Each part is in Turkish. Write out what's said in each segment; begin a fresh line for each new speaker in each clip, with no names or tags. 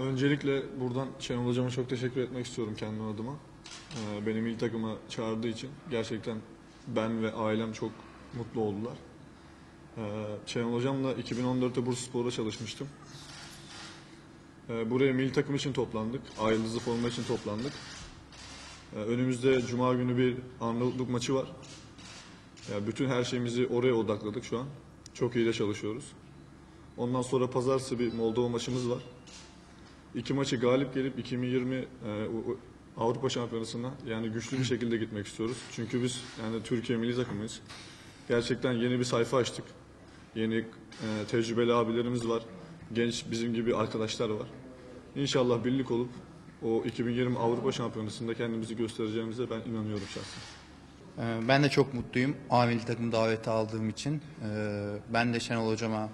Öncelikle buradan Şenol Hocama çok teşekkür etmek istiyorum kendim adıma. Ee, Beni milli takıma çağırdığı için gerçekten ben ve ailem çok mutlu oldular. Ee, Şenol Hocamla 2014'te Bursaspor'da çalışmıştım. Ee, Buraya milli takım için toplandık. Ay yıldızlı forma için toplandık. Önümüzde Cuma günü bir Arnavutluk maçı var. Ya bütün her şeyimizi oraya odakladık şu an. Çok iyi de çalışıyoruz. Ondan sonra pazartesi bir Moldova maçımız var. İki maçı galip gelip 2020 e, Avrupa Şampiyonası'na yani güçlü bir şekilde gitmek istiyoruz. Çünkü biz yani Türkiye milli takımıyız. Gerçekten yeni bir sayfa açtık. Yeni e, tecrübeli abilerimiz var. Genç bizim gibi arkadaşlar var. İnşallah birlik olup o 2020 Avrupa Şampiyonası'nda kendimizi göstereceğimize ben inanıyorum şahsen.
Ee, Ben de çok mutluyum A milli takım daveti aldığım için. Ee, Ben de Şenol Hocama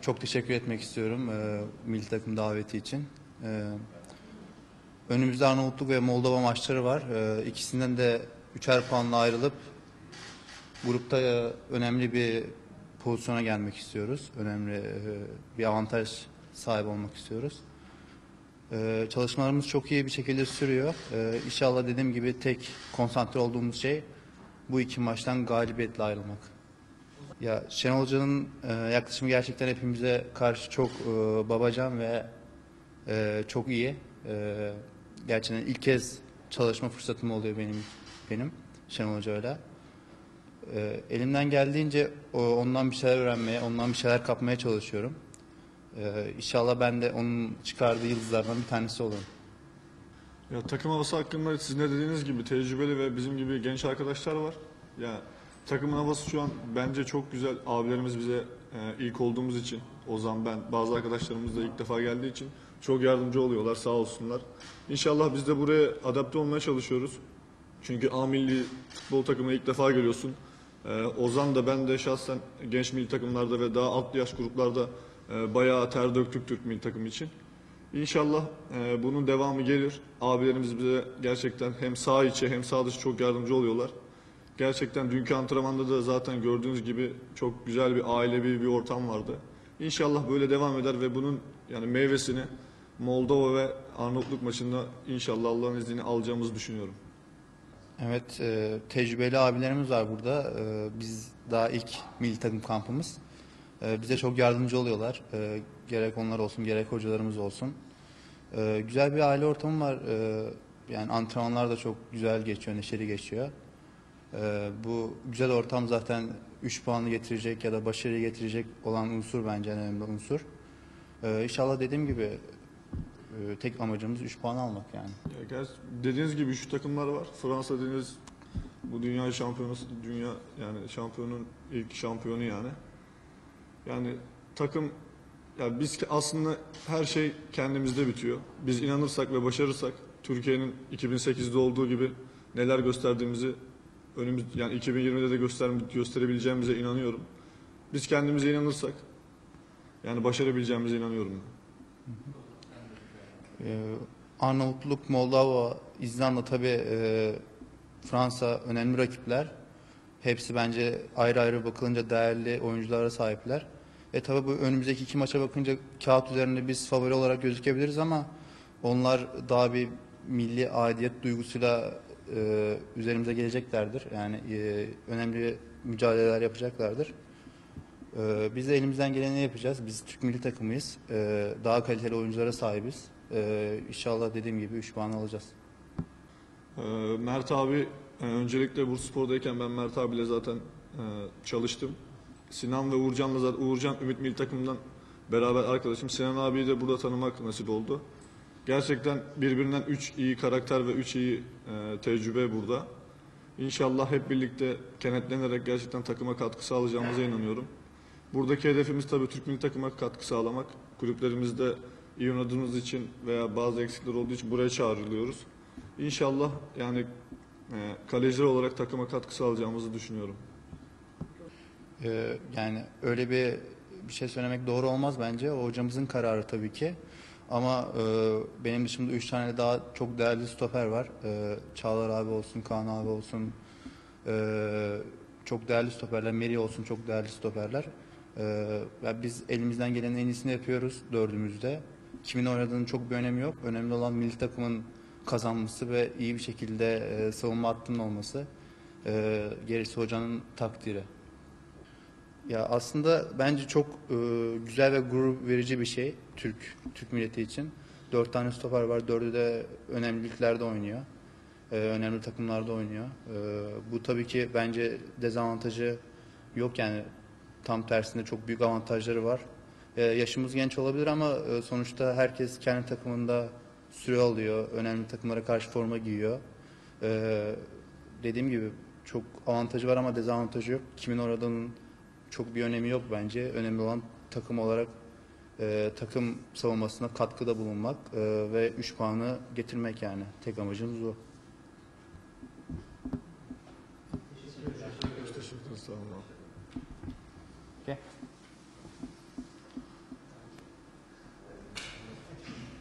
çok teşekkür etmek istiyorum e, milli takım daveti için. Ee, Önümüzde Arnavutluk ve Moldova maçları var. Ee, İkisinden de üçer puanla ayrılıp grupta e, önemli bir pozisyona gelmek istiyoruz. Önemli e, bir avantaj sahibi olmak istiyoruz. Ee, çalışmalarımız çok iyi bir şekilde sürüyor. Ee, inşallah dediğim gibi tek konsantre olduğumuz şey bu iki maçtan galibiyetle ayrılmak. Ya Şenol Hoca'nın e, yaklaşımı gerçekten hepimize karşı çok e, babacan ve e, çok iyi. E, gerçekten ilk kez çalışma fırsatım oluyor benim benim Şenol Hoca'yla. E, elimden geldiğince o, ondan bir şeyler öğrenmeye, ondan bir şeyler kapmaya çalışıyorum. Ee, inşallah ben de onun çıkardığı yıldızlardan bir tanesi olurum.
Ya takım havası hakkında sizin de dediğiniz gibi tecrübeli ve bizim gibi genç arkadaşlar var. Ya takımın havası şu an bence çok güzel. Abilerimiz bize e, ilk olduğumuz için, Ozan ben, bazı arkadaşlarımız da ilk defa geldiği için çok yardımcı oluyorlar sağ olsunlar. İnşallah biz de buraya adapte olmaya çalışıyoruz. Çünkü A milli futbol takımına ilk defa geliyorsun. Ee, Ozan da ben de şahsen genç milli takımlarda ve daha alt yaş gruplarda e, bayağı ter döktük Türk milli takım için. İnşallah e, bunun devamı gelir. Abilerimiz bize gerçekten hem sağ içi hem sağ dışı çok yardımcı oluyorlar. Gerçekten dünkü antrenmanda da zaten gördüğünüz gibi çok güzel bir ailevi bir ortam vardı. İnşallah böyle devam eder ve bunun yani meyvesini Moldova ve Arnavutluk maçında inşallah Allah'ın izniyle alacağımızı düşünüyorum.
Evet, e, tecrübeli abilerimiz var burada. E, biz daha ilk milli takım kampımız. E, bize çok yardımcı oluyorlar. E, gerek onlar olsun, gerek hocalarımız olsun. E, güzel bir aile ortamı var. E, yani antrenmanlar da çok güzel geçiyor, neşeli geçiyor. E, bu güzel ortam zaten 3 puanı getirecek ya da başarıyı getirecek olan unsur bence en önemli unsur. E, inşallah dediğim gibi e, tek amacımız 3 puan almak yani.
Ya dediğiniz gibi şu takımlar var. Fransa dediğiniz bu dünya şampiyonası dünya yani şampiyonun ilk şampiyonu yani. Yani takım ya biz ki aslında her şey kendimizde bitiyor. Biz inanırsak ve başarırsak Türkiye'nin 2008'de olduğu gibi neler gösterdiğimizi önümüz yani 2020'de de göster gösterebileceğimize inanıyorum. Biz kendimize inanırsak yani başarabileceğimize inanıyorum. ben.
Ee, Arnavutluk, Moldova, İzlanda tabii e, Fransa önemli rakipler. Hepsi bence ayrı ayrı bakılınca değerli oyunculara sahipler. E tabii bu önümüzdeki iki maça bakınca kağıt üzerinde biz favori olarak gözükebiliriz ama onlar daha bir milli aidiyet duygusuyla e, üzerimize geleceklerdir. Yani e, önemli mücadeleler yapacaklardır. Ee, biz de elimizden geleni yapacağız. Biz Türk milli takımıyız. Ee, daha kaliteli oyunculara sahibiz. Ee, inşallah dediğim gibi 3 puan alacağız.
Ee, Mert abi e, öncelikle Bursaspor'dayken ben Mert abiyle zaten e, çalıştım. Sinan ve Uğurcan'la zaten Uğurcan Ümit Milli Takım'dan beraber arkadaşım. Sinan abiyi de burada tanımak nasip oldu. Gerçekten birbirinden üç iyi karakter ve üç iyi e, tecrübe burada. İnşallah hep birlikte kenetlenerek gerçekten takıma katkı sağlayacağımıza inanıyorum. Buradaki hedefimiz tabii Türk milli takıma katkı sağlamak. Kulüplerimizde iyi oynadığımız için veya bazı eksikler olduğu için buraya çağrılıyoruz. İnşallah yani e, kaleciler olarak takıma katkı sağlayacağımızı düşünüyorum.
Ee, yani öyle bir bir şey söylemek doğru olmaz bence. O hocamızın kararı tabii ki. Ama e, benim dışımda 3 tane daha çok değerli stoper var. E, Çağlar abi olsun, Kaan abi olsun. E, çok değerli stoperler. Meri olsun çok değerli stoperler. E, ya biz elimizden gelenin en iyisini yapıyoruz dördümüzde. kimin oynadığının çok bir önemi yok. Önemli olan milli takımın kazanması ve iyi bir şekilde e, savunma hattının olması. E, gerisi hocanın takdiri. Ya aslında bence çok e, güzel ve gurur verici bir şey Türk Türk milleti için. Dört tane stoper var, dördü de önemli liglerde oynuyor. E, önemli takımlarda oynuyor. E, bu tabii ki bence dezavantajı yok yani tam tersinde çok büyük avantajları var. E, yaşımız genç olabilir ama e, sonuçta herkes kendi takımında süre alıyor, önemli takımlara karşı forma giyiyor. E, dediğim gibi çok avantajı var ama dezavantajı yok. Kimin oradığının çok bir önemi yok bence. Önemli olan takım olarak e, takım savunmasına katkıda bulunmak e, ve 3 puanı getirmek yani. Tek amacımız o.
Teşekkür ederim. Sağ olun.
Okay.